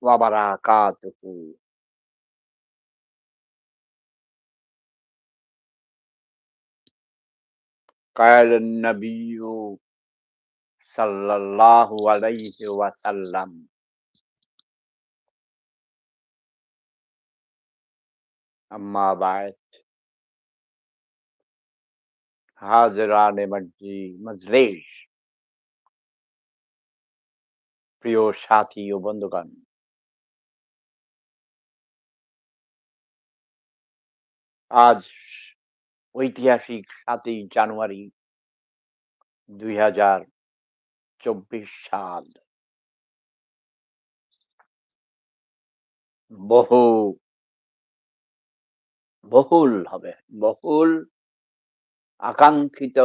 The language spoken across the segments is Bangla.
وبركاته قال النبي صلى الله عليه وسلم. أما بعد. حاضران مجلس. প্রিয় সাথী ও বন্ধুগণ। আজ ঐতিহাসিক সাতই জানুয়ারি দুই হাজার চব্বিশ সাল। বহু, বহুল হবে, বহুল আকাঙ্ক্ষিত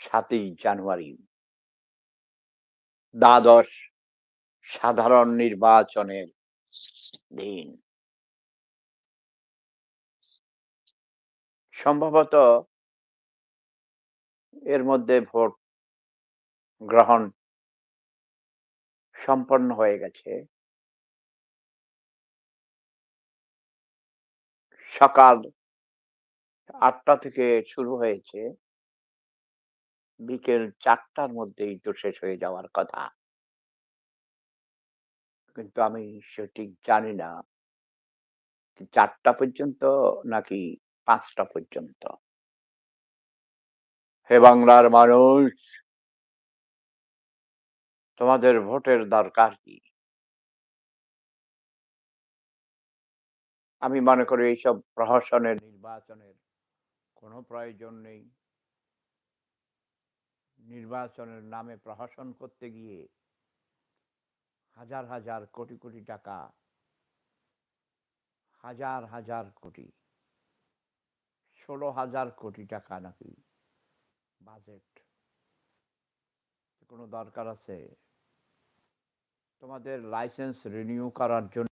সাতই জানুয়ারি। দ্বাদশ সাধারণ নির্বাচনের দিন। সম্ভবত এর মধ্যে ভোট গ্রহণ সম্পন্ন হয়ে গেছে। সকাল আটটা থেকে শুরু হয়েছে। বিকেল চারটার মধ্যেই তো শেষ হয়ে যাওয়ার কথা। কিন্তু আমি সঠিক জানি না। চারটা পর্যন্ত নাকি পাঁচটা পর্যন্ত? হে বাংলার মানুষ! তোমাদের ভোটের দরকার কি? আমি মনে করি এইসব প্রহসনের নির্বাচনের কোনো প্রয়োজন নেই। নির্বাচনের নামে প্রহসন করতে গিয়ে হাজার হাজার কোটি কোটি টাকা, হাজার হাজার কোটি, ষোলো হাজার কোটি টাকা নাকি বাজেট কোনো দরকার আছে? তোমাদের লাইসেন্স রিনিউ করার জন্য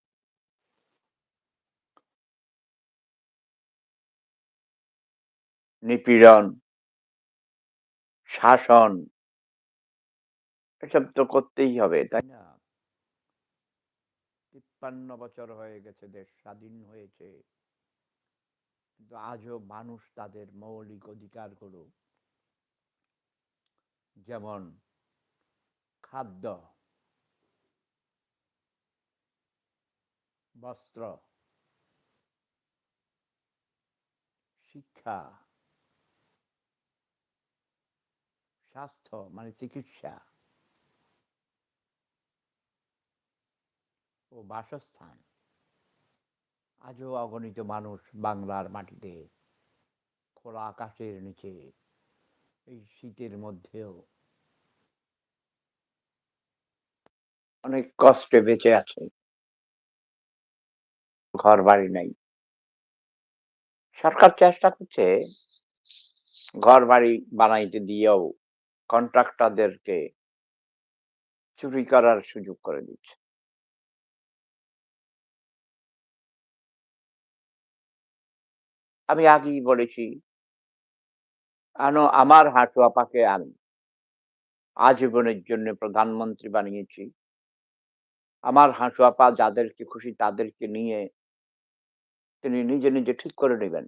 নিপীড়ন শাসন। এসব তো করতেই হবে, তাই না? তিপ্পান্ন বছর হয়ে গেছে, দেশ স্বাধীন হয়েছে। কিন্তু আজও মানুষ তাদের মৌলিক অধিকারগুলো, যেমন খাদ্য, বস্ত্র, শিক্ষা স্বাস্থ্য মানে চিকিৎসা। ও বাসস্থান। আজও অগণিত মানুষ বাংলার মাটিতে খোলা আকাশের নিচে এই শীতের মধ্যেও অনেক কষ্টে বেঁচে আছে। ঘর বাড়ি নাই। সরকার চেষ্টা করছে ঘর বাড়ি বানাইতে দিয়েও কন্ট্রাক্টরদেরকে চুরি করার সুযোগ করে দিচ্ছে। আমি আগেই বলেছি আমার হাঁটু আপাকে আমি আজীবনের জন্য প্রধানমন্ত্রী বানিয়েছি। আমার হাঁটু আপা যাদেরকে খুশি তাদেরকে নিয়ে তিনি নিজে নিজে ঠিক করে নেবেন।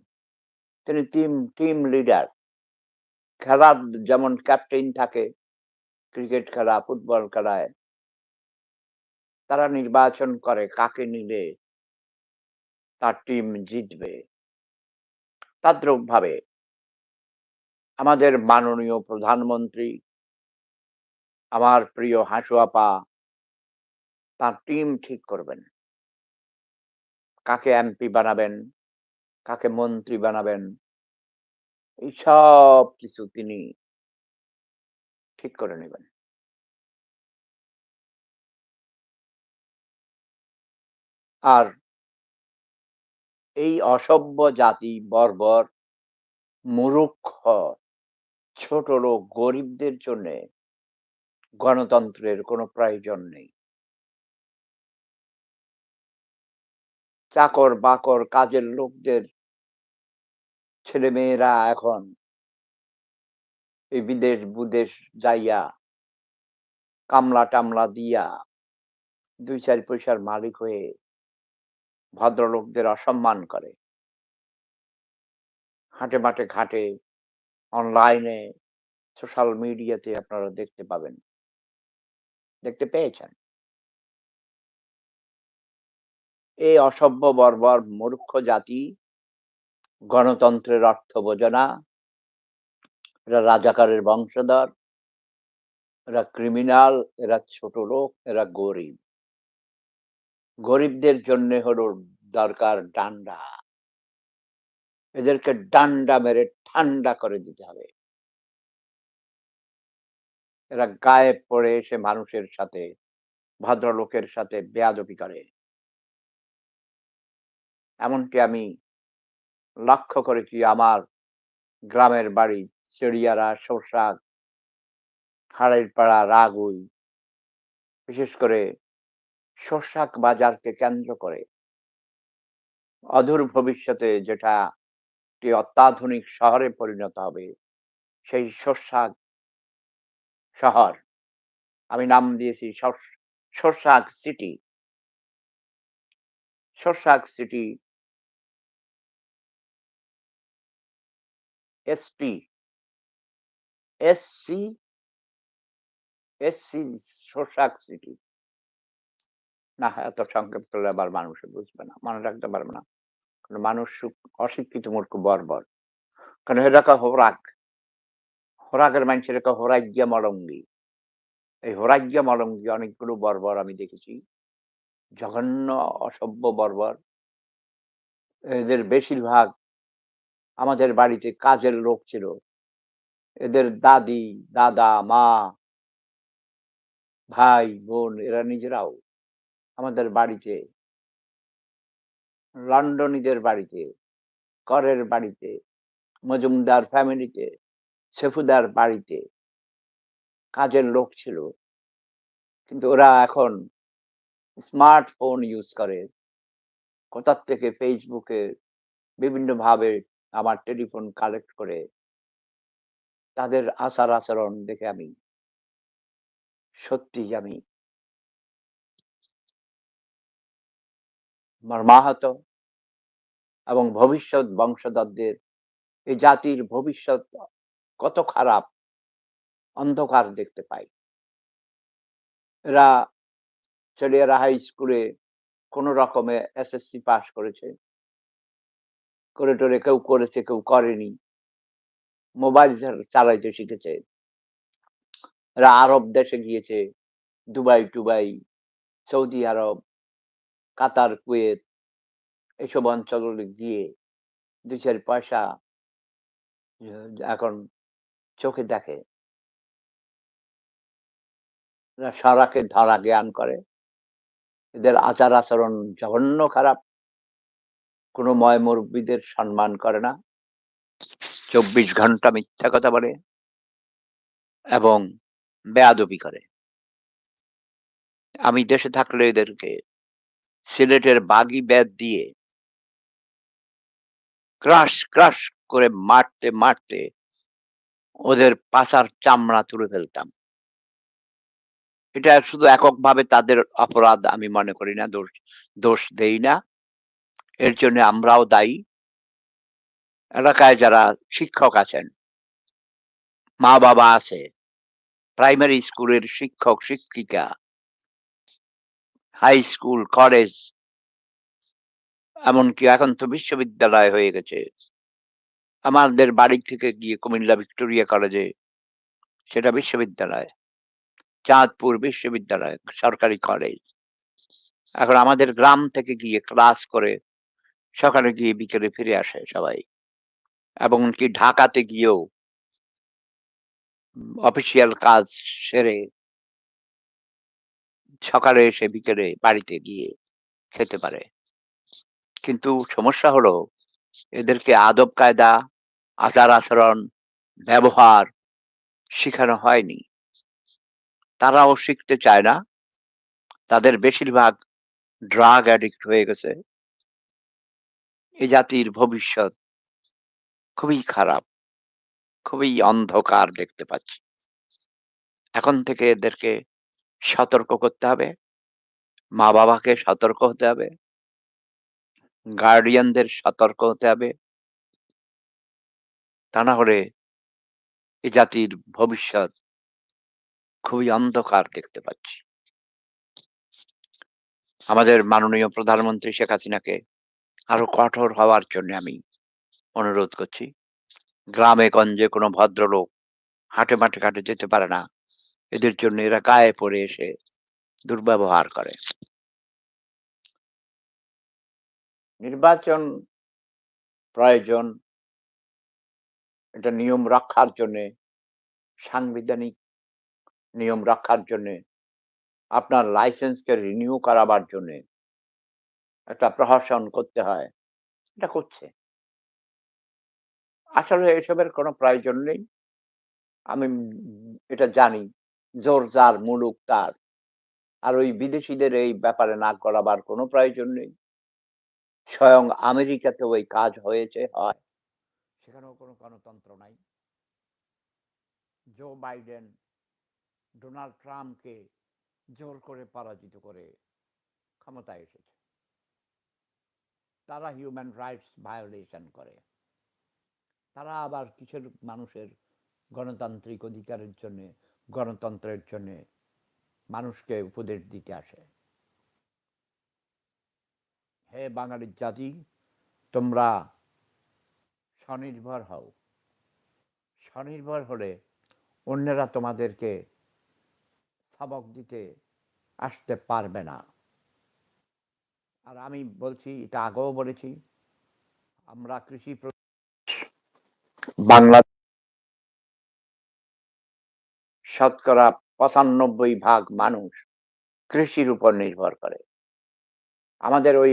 তিনি টিম টিম লিডার খেলার যেমন ক্যাপ্টেন থাকে ক্রিকেট খেলা ফুটবল খেলায়, তারা নির্বাচন করে কাকে নিলে তার টিম জিতবে। তাদ্রুপ ভাবে আমাদের মাননীয় প্রধানমন্ত্রী, আমার প্রিয় হাসুয়াপা তার টিম ঠিক করবেন। কাকে এমপি বানাবেন, কাকে মন্ত্রী বানাবেন এই সব কিছু তিনি ঠিক করে নেবেন। আর এই অসভ্য জাতি, বর্বর, মুরুক্ষ, ছোট লোক, গরিবদের জন্য গণতন্ত্রের কোনো প্রয়োজন নেই। চাকর বাকর কাজের লোকদের ছেলে মেয়েরা এখন এই বিদেশ বুদেশ যাইয়া কামলা টামলা দিয়া ২-৪ পয়সার মালিক হয়ে ভদ্রলোকদের অসম্মান করে। হাটে মাঠে ঘাটে, অনলাইনে, সোশ্যাল মিডিয়াতে আপনারা দেখতে পাবেন। দেখতে পেয়েছেন? এই অসভ্য বর্বর মূর্খ জাতি গণতন্ত্রের অর্থ বোঝে না। এরা রাজাকারের বংশধর। এরা ক্রিমিনাল, এরা ছোট লোক, এরা গরিব। গরিবদের জন্যে হলো দরকার ডান্ডা। এদেরকে ডান্ডা মেরে ঠান্ডা করে দিতে হবে। এরা গায়ে পড়ে এসে মানুষের সাথে, ভদ্রলোকের সাথে বেয়াদবি করে। এমনকি আমি লক্ষ্য করেছি আমার গ্রামের বাড়ি চেড়িয়ারা, সোরসাদ, হাড়াইপাড়া, রাগুই। বিশেষ করে সোরসাক বাজারকে কেন্দ্র করে অদূর ভবিষ্যতে যেটা একটি অত্যাধুনিক শহরে পরিণত হবে, সেই সোরসাক শহর আমি নাম দিয়েছি সর সোরসাক সিটি। সোরসাক সিটি এসপি এসসি এসসি সোরসাক সিটি। না, এত সংক্ষেপ করলে আবার মানুষে বুঝবে না। মনে রাখতে পারবে না। কারণ মানুষ অশিক্ষিত মূর্খ বর্বর। কারণ এরা কয় হোরাক। হোরাকের মাইনষেরে কয় হোরাইজ্ঞা মলঙ্গি। এই হোরাইজ্ঞা মলঙ্গি অনেকগুলো বর্বর আমি দেখেছি। জঘন্য অসভ্য বর্বর। এদের বেশিরভাগ আমাদের বাড়িতে কাজের লোক ছিল। এদের দাদি, দাদা, মা ভাই, বোন এরা নিজেরাও আমাদের বাড়িতে লন্ডনীদের বাড়িতে, করের বাড়িতে, মজুমদার ফ্যামিলিতে, সেফুদার বাড়িতে কাজের লোক ছিল। কিন্তু ওরা এখন স্মার্টফোন ইউজ করে। কোথার থেকে ফেসবুকে বিভিন্নভাবে আমার টেলিফোন কালেক্ট করে তাদের আচার-আচরণ দেখে আমি সত্যিই আমি মর্মাহত এবং ভবিষ্যৎ বংশধরদের, এই জাতির ভবিষ্যৎ কত খারাপ, অন্ধকার দেখতে পাই। এরা ছেলেরা হাই স্কুলে কোন রকমে এসএসসি পাশ করেছে। করে টরে কেউ করেছে, কেউ করেনি। মোবাইল চালাইতে শিখেছে। আরব দেশে গিয়েছে। দুবাই-টুবাই, সৌদি আরব, কাতার, কুয়েত এসব অঞ্চলে গিয়ে ২-৪ পয়সা এখন চোখে দেখে। সরাকে ধরা জ্ঞান করে। এদের আচার-আচরণ জঘন্য খারাপ। কোন ময়-মুরব্বিদের সম্মান করে না। ২৪ ঘণ্টা মিথ্যা কথা বলে। এবং বেয়াদবি করে। আমি দেশে থাকলে এদেরকে সিলেটের বাগি ব্যাত দিয়ে ক্রাশ, ক্রাশ করে মারতে, মারতে ওদের পাছার চামড়া তুলে ফেলতাম। এটা শুধু এককভাবে তাদের অপরাধ আমি মনে করি না, দোষ দোষ দেই না। এর জন্য আমরাও দায়ী। এলাকায় যারা শিক্ষক আছেন মা-বাবা আছে, প্রাইমারি স্কুলের শিক্ষক-শিক্ষিকা হাই স্কুল, কলেজ এমনকি এখন তো বিশ্ববিদ্যালয় হয়ে গেছে। আমাদের বাড়ি থেকে গিয়ে কুমিল্লা ভিক্টোরিয়া কলেজে সেটা বিশ্ববিদ্যালয়। চাঁদপুর বিশ্ববিদ্যালয়, সরকারি কলেজ। এখন আমাদের গ্রাম থেকে গিয়ে ক্লাস করে সকালে গিয়ে বিকেলে ফিরে আসে সবাই। এবং কি ঢাকাতে গিয়েও অফিসিয়াল কাজ সেরে সকালে এসে বিকেলে বাড়িতে গিয়ে খেতে পারে। কিন্তু সমস্যা হলো এদেরকে আদব-কায়দা, আচার-আচরণ, ব্যবহার শিখানো হয়নি। তারাও শিখতে চায় না। তাদের বেশিরভাগ ড্রাগ অ্যাডিক্ট হয়ে গেছে। এ জাতির ভবিষ্যৎ খুবই খারাপ। খুবই অন্ধকার দেখতে পাচ্ছি। এখন থেকে এদেরকে সতর্ক করতে হবে মা বাবাকে সতর্ক হতে হবে গার্ডিয়ানদের সতর্ক হতে হবে তা না হলে এ জাতির ভবিষ্যৎ খুবই অন্ধকার দেখতে পাচ্ছি আমাদের মাননীয় প্রধানমন্ত্রী শেখ হাসিনাকে আরও কঠোর হওয়ার জন্য আমি অনুরোধ করছি। গ্রামে গঞ্জে কোনো ভদ্রলোক হাটে মাঠে ঘাটে যেতে পারে না। এদের জন্য এরা গায়ে পড়ে এসে দুর্ব্যবহার করে। নির্বাচন প্রয়োজন। এটা নিয়ম রক্ষার জন্য, সাংবিধানিক নিয়ম রক্ষার জন্য, আপনার লাইসেন্সকে রিনিউ করাবার জন্য একটা প্রহসন করতে হয়। এটা করছে। আসলে এসবের কোনো প্রয়োজন নেই। আমি এটা জানি, জোর যার, মুলুক তার। আর ওই বিদেশিদের এই ব্যাপারে নাক গলাবার কোনো প্রয়োজন নেই। স্বয়ং আমেরিকাতেও ওই কাজ হয়েছে, হয়। সেখানেও কোনো গণতন্ত্র নাই। জো বাইডেন ডোনাল্ড ট্রাম্পকে জোর করে পরাজিত করে ক্ষমতায় এসেছে। তারা হিউম্যান রাইটস ভায়োলেশন করে। তারা আবার কিসের মানুষের গণতান্ত্রিক অধিকারের জন্য, গণতন্ত্রের জন্য মানুষকে উপদেশ দিতে আসে? হে বাঙালির জাতি, তোমরা স্বনির্ভর হও। স্বনির্ভর হলে অন্যেরা তোমাদেরকে সবক দিতে আসতে পারবে না। আর আমি বলছি, এটা আগেও বলেছি, আমরা কৃষি বাংলা শতকরা পঁচানব্বই ভাগ মানুষ কৃষির উপর নির্ভর করে। আমাদের ওই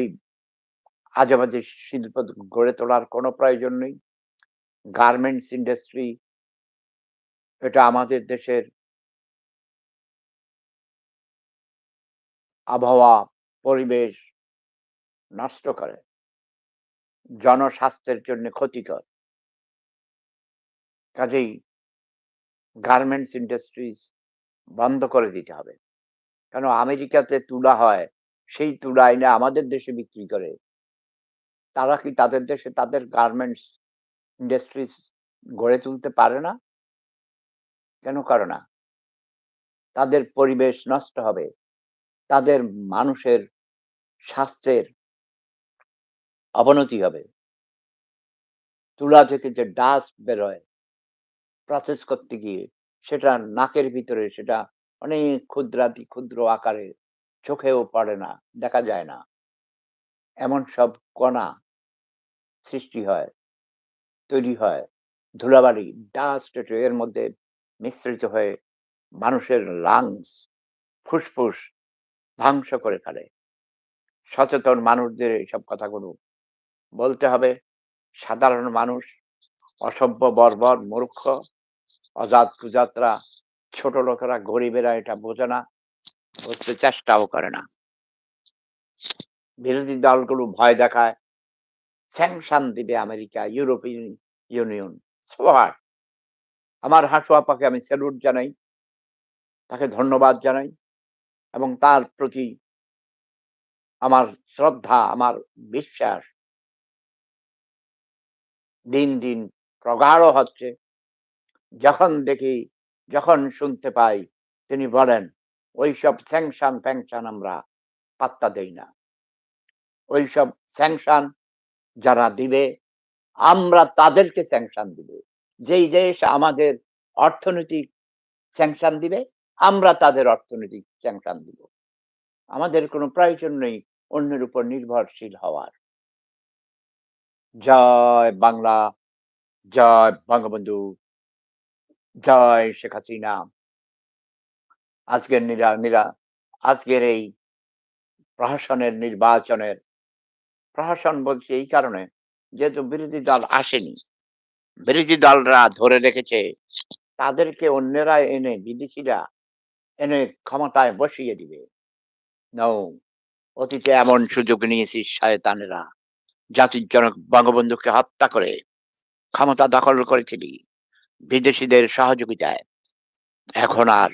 আজেবাজে শিল্প গড়ে তোলার কোনো প্রয়োজন নেই। গার্মেন্টস ইন্ডাস্ট্রি, এটা আমাদের দেশের আবহাওয়া, পরিবেশ নষ্ট করে। জনস্বাস্থ্যের জন্য ক্ষতিকর। কাজেই গার্মেন্টস ইন্ডাস্ট্রিজ বন্ধ করে দিতে হবে। কেন? আমেরিকাতে তুলা হয়, সেই তুলা এনে আমাদের দেশে বিক্রি করে। তারা কি তাদের দেশে তাদের গার্মেন্টস ইন্ডাস্ট্রিজ গড়ে তুলতে পারে না? কেন করে না? তাদের পরিবেশ নষ্ট হবে। তাদের মানুষের স্বাস্থ্যের অবনতি হবে। তুলা থেকে যে ডাস্ট বেরোয় প্রসেস করতে গিয়ে সেটা নাকের ভিতরে, সেটা অনেক ক্ষুদ্রাতি, ক্ষুদ্র আকারে চোখেও পড়ে না, দেখা যায় না। এমন সব কণা সৃষ্টি হয়, তৈরি হয়। ধুলাবালি ডাস্ট এর মধ্যে মিশ্রিত হয়ে মানুষের লাংস ফুসফুস ধ্বংস করে ফেলে। সচেতন মানুষদের এইসব কথাগুলো বলতে হবে, সাধারণ মানুষ, অসভ্য, বর্বর, মূর্খ, অজাত কুজাতরা, ছোট লোকেরা, গরিবেরা এটা বোঝে না, বুঝতে চেষ্টাও করে না। বিরোধী দলগুলো ভয় দেখায়, স্যাংশন দিবে আমেরিকা, ইউরোপিয়ান ইউনিয়ন সবার আমার হাসু আপাকে আমি স্যালুট জানাই, তাকে ধন্যবাদ জানাই, এবং তার প্রতি আমার শ্রদ্ধা, আমার বিশ্বাস দিন দিন প্রগাঢ় হচ্ছে। যখন দেখি, যখন শুনতে পাই, তিনি বলেন, ওইসব স্যাংশন ফ্যাংশন আমরা পাত্তা দেই না। ওইসব স্যাংশন যারা দিবে, আমরা তাদেরকে স্যাংশন দিব। যেই দেশ আমাদের অর্থনৈতিক স্যাংশন দিবে, আমরা তাদের অর্থনৈতিক স্যাংশন দিব। আমাদের কোনো প্রয়োজন নেই অন্যের উপর নির্ভরশীল হওয়ার। জয় বাংলা, জয় বঙ্গবন্ধু, জয় শেখ হাসিনা। আজকের নিরা নিরা, আজকের এই প্রশাসনের নির্বাচনের প্রশাসন বলছি এই কারণে যেহেতু বিরোধী দল আসেনি, বিরোধী দলরা ধরে রেখেছে, তাদেরকে অন্যরা এনে বিদেশিরা এনে ক্ষমতায় বসিয়ে দিবে। নৌ অতীতে এমন সুযোগ নিয়েছি, শয়তানেরা। জাতির জনক বঙ্গবন্ধুকে হত্যা করে ক্ষমতা দখল করেছিলি বিদেশিদের সহযোগিতায়। এখন আর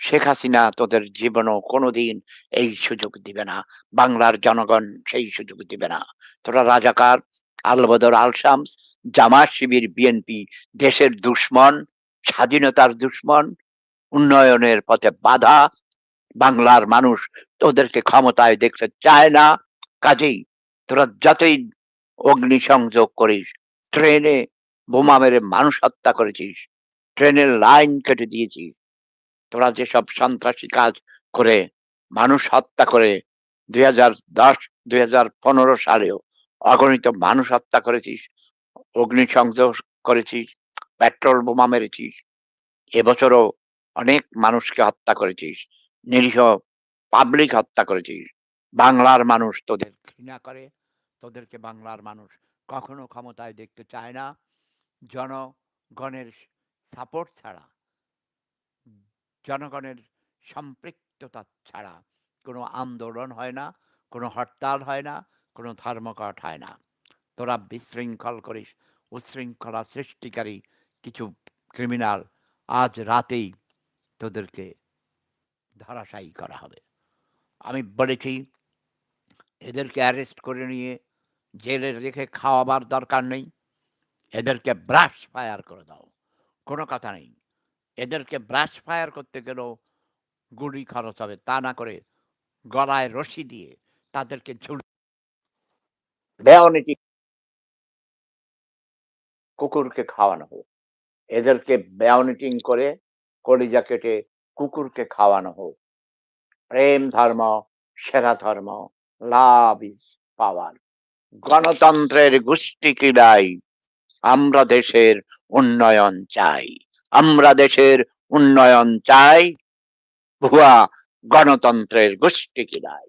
শেখ হাসিনা তোদের জীবনও কোনোদিন এই সুযোগ দিবে না, বাংলার জনগণ সেই সুযোগ দিবে না। তোরা রাজাকার, আলবদর আল শামস জামাত শিবির, বিএনপি, দেশের দুশ্মন, স্বাধীনতার দুশ্মন, উন্নয়নের পথে বাধা, বাংলার মানুষ তোদেরকে ক্ষমতায় দেখতে চায় না। কাজেই তোরা যতই অগ্নিসংযোগ করিস, ট্রেনে বোমা মেরে মানুষ হত্যা করেছিস, ট্রেনের লাইন কেটে দিয়েছিস, তোরা যেসব সন্ত্রাসী কাজ করে মানুষ হত্যা করে দুই হাজার দশ, দুই হাজার পনেরো সালেও অগণিত মানুষ হত্যা করেছিস অগ্নিসংযোগ করেছিস, পেট্রোল বোমা মেরেছিস, এবছরও অনেক মানুষকে হত্যা করেছিস, নিরীহ পাবলিক হত্যা করেছিস। বাংলার মানুষ তোদের ঘৃণা করে, তোদেরকে বাংলার মানুষ কখনো ক্ষমতায় দেখতে চায় না। জনগণের সাপোর্ট ছাড়া, জনগণের সম্পৃক্ততা ছাড়া কোনো আন্দোলন হয় না, কোনো হরতাল হয় না, কোনো ধর্মঘট হয় না। তোরা বিশৃঙ্খল করিস উচ্ছৃঙ্খলা সৃষ্টিকারী কিছু ক্রিমিনাল আজ রাতেই তোদেরকে ধরাশায়ী করা হবে। আমি বলেছি, এদেরকে অ্যারেস্ট করে নিয়ে জেলে রেখে খাওয়াবার দরকার নেই। এদেরকে ব্রাশ ফায়ার করে দাও। কোনো কথা নেই। এদেরকে ব্রাশ ফায়ার করতে গেলেও গুলি খরচ হবে। তা না করে গলায় রশি দিয়ে তাদেরকে ঝুল কুকুরকে খাওয়ানো হোক। এদেরকে বেয়নিটিং করে কলিজা কেটে কুকুরকে খাওয়ানো হোক। প্রেম ধর্ম সেরা ধর্ম, লাভ ইজ পাওয়ার। গণতন্ত্রের গোষ্ঠী কিলাই আমরা দেশের উন্নয়ন চাই। আমরা দেশের উন্নয়ন চাই। ভুয়া গণতন্ত্রের গোষ্ঠী কিলাই